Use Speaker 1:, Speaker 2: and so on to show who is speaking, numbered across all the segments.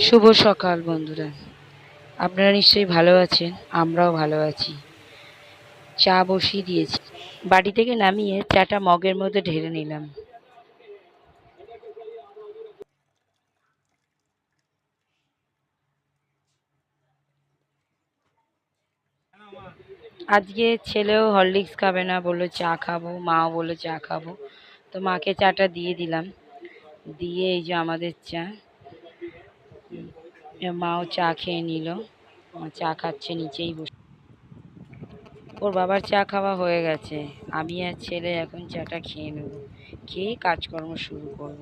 Speaker 1: শুভ সকাল বন্ধুরা। আপনারা নিশ্চয়ই ভালো আছেন, আমরাও ভালো আছি। চা বসিয়ে দিয়েছি। বাড়ি থেকে নামিয়ে চাটা মগের মধ্যে ঢেলে নিলাম। আজকে ছেলেও হরলিক্স খাবে না, বলল চা খাব, মাও বলল চা খাব। তো মাকে চাটা দিয়ে দিলাম। দিয়ে এই যে আমাদের চা। মাও চা খেয়ে নিল। চা খাচ্ছে, নিচেই বসে ওর বাবার চা খাওয়া হয়ে গেছে। আমি আর ছেলে এখন চাটা খেয়ে নেব। খেয়ে কাজকর্ম শুরু করব।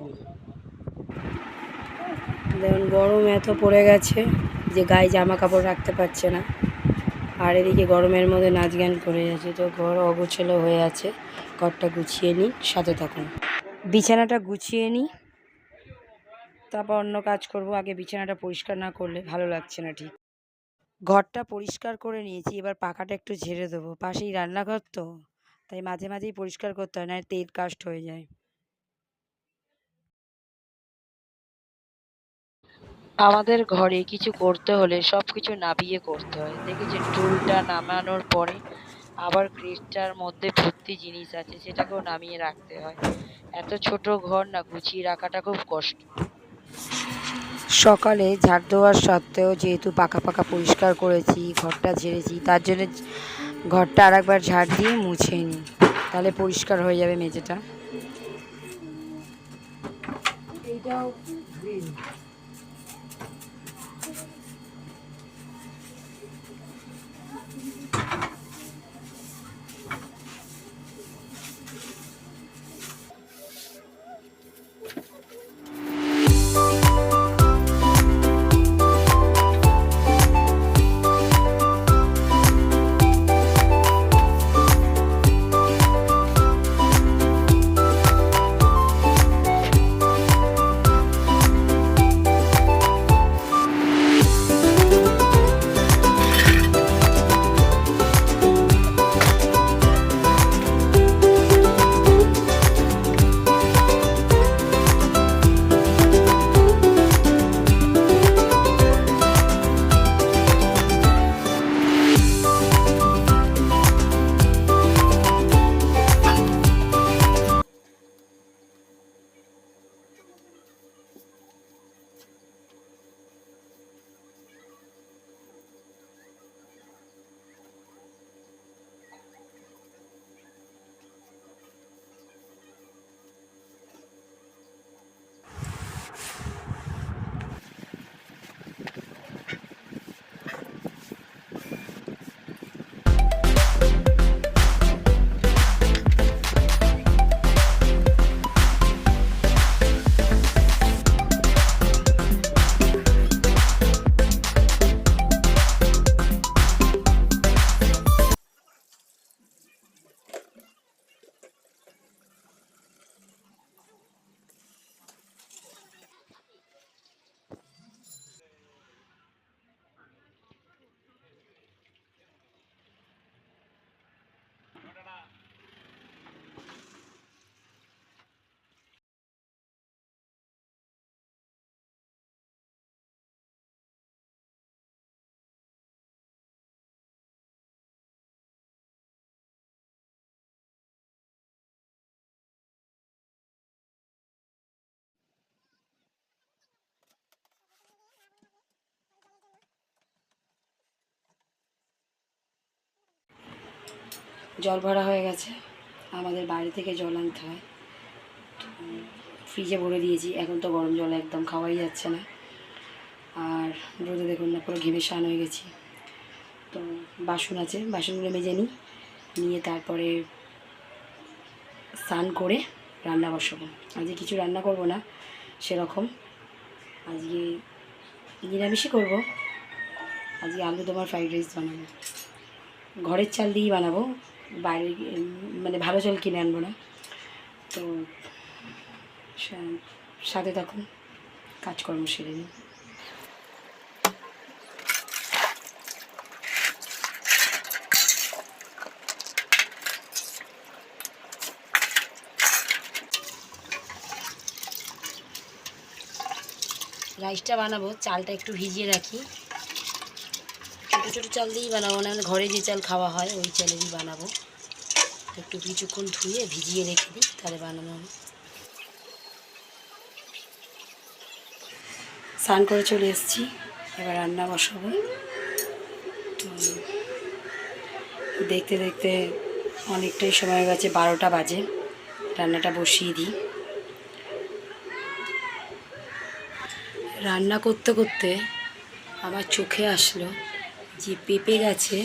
Speaker 1: দেখুন, গরম এত পড়ে গেছে যে গায়ে জামা কাপড় রাখতে পারছে না। আর এদিকে গরমের মধ্যে নাচ গান করে যাচ্ছে তো ঘর অগোছলো হয়ে আছে। ঘরটা গুছিয়ে নিই, সাথে থাকুন। বিছানাটা গুছিয়ে নিই। তারপর অন্য কাজ করব, আগে বিছানাটা পরিষ্কার না করলে ভালো লাগছে না ঠিক। ঘরটা পরিষ্কার করে নিয়েছি, এবার পাখাটা একটু ঝেড়ে দেবো। পাশেই রান্নাঘর তো, তাই মাঝে মাঝেই পরিষ্কার করতে হয় না তেল কাস্ট হয়ে যায়। আমাদের ঘরে কিছু করতে হলে সব কিছু নাবিয়ে করতে হয়। দেখেছেন টুলটা নামানোর পরে আবার ক্রেটটার মধ্যে ভর্তি জিনিস আছে, সেটাকেও নামিয়ে রাখতে হয়। এত ছোট ঘর না, গুছিয়ে রাখাটা খুব কষ্ট। সকালে ঝাড় দেওয়ার সত্ত্বেও যেহেতু পাকা পাকা পরিষ্কার করেছি, ঘরটা ঝেড়েছি, তার জন্য ঘরটা আর একবার ঝাড় দিয়ে মুছে নিই তাহলে পরিষ্কার হয়ে যাবে মেঝেটা। এইটাও জল ভরা হয়ে গেছে। আমাদের বাড়ি থেকে জল আনতে হয়। তো ফ্রিজে ভরে দিয়েছি। এখন তো গরম জল একদম খাওয়াই যাচ্ছে না। আর রোদে দেখুন না, পুরো ঘেমে স্নান হয়ে গেছি। তো বাসন আছে, বাসনগুলো মেজে নিই। নিয়ে তারপরে স্নান করে রান্না বসাবো। আজকে কিছু রান্না করব না, সেরকম। আজকে নিরামিষই করব। আজকে আলু তোমার ফ্রাইড রাইস বানাবো। ঘরের চাল দিয়েই বানাবো। বাইরে মানে ভালো চাল কিনে আনব না। তো সাথে তখন কাজকর্ম সেরে নিই। রাইসটা বানাবো, চালটা একটু ভিজিয়ে রাখি। ছোটো ছোটো চাল দিয়েই বানাবো না ঘরে যে চাল খাওয়া হয়, ওই চালেরই বানাবো। একটু কিছুক্ষণ ধুয়ে ভিজিয়ে রেখে দিই, তাহলে বানানো হবে। স্নান করে চলে এসেছি, এবার রান্না বসাবো। দেখতে দেখতে অনেকটাই সময় গেছে, বারোটা বাজে। রান্নাটা বসিয়ে দিই। রান্না করতে করতে আমার চোখে আসলো। যে পেঁপে গাছে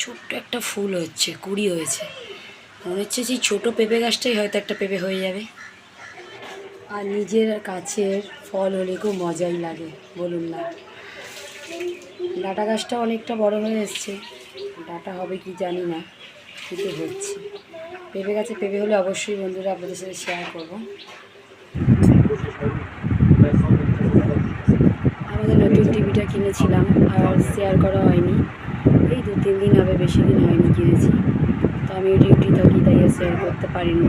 Speaker 1: ছোট্ট একটা ফুল হচ্ছে, কুড়ি হয়েছে। মনে হচ্ছে যে ছোটো পেঁপে গাছটাই হয়তো একটা পেঁপে হয়ে যাবে। আর নিজের কাছের ফল হলে খুব মজাই লাগে, বলুন না। ডাটা গাছটা অনেকটা বড় হয়ে এসছে। ডাটা হবে কি জানি না, কিন্তু হচ্ছে। পেঁপে গাছে পেঁপে হলে অবশ্যই বন্ধুরা আপনাদের সাথে শেয়ার করব আমাদের নতুন কিনেছিলাম আর শেয়ার করা হয়নি। এই দু তিন দিন হবে বেশি দিন হয়নি কিনেছি। তো আমি ওই ডিউটি থাকি তাই শেয়ার করতে পারিনি।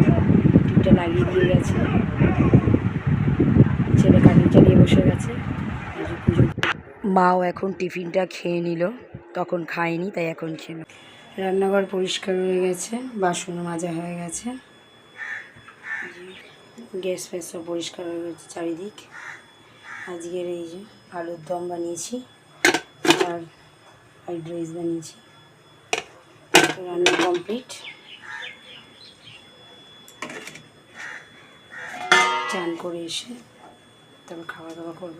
Speaker 1: টিভিটা লাগিয়ে দিয়ে গেছে। ছেলে কাটিং চালিয়ে বসে গেছে। মাও এখন টিফিনটা খেয়ে নিল। তখন খায়নি তাই এখন খেলো। রান্নাঘর পরিষ্কার হয়ে গেছে বাসন মাজা হয়ে গেছে। গ্যাস ফ্যাস সব পরিষ্কার হয়ে গেছে চারিদিক। আজকের এই যে আলুর দম বানিয়েছি আর ফ্রাইড রাইস বানিয়েছি। রান্না কমপ্লিট। চান করে এসে তারপর খাওয়া দাওয়া করব।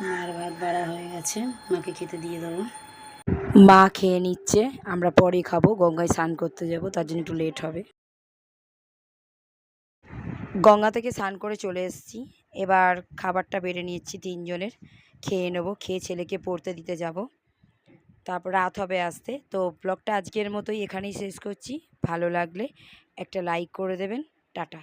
Speaker 1: মার ভাত বাড়া হয়ে গেছে, মাকে খেতে দিয়ে দেবো। মা খেয়ে নিচ্ছে, আমরা পরে খাব, গঙ্গায় স্নান করতে যাব, তার জন্য একটু লেট হবে। গঙ্গা থেকে স্নান করে চলে এসেছি। এবার খাবারটা বেড়ে নিয়েছি তিনজনের। খেয়ে নেব, খেয়ে ছেলেকে পড়তে দিতে যাব। তারপর রাত হবে আসতে। তো ব্লগটা আজকের মতোই এখানেই শেষ করছি। ভালো লাগলে একটা লাইক করে দেবেন। টাটা।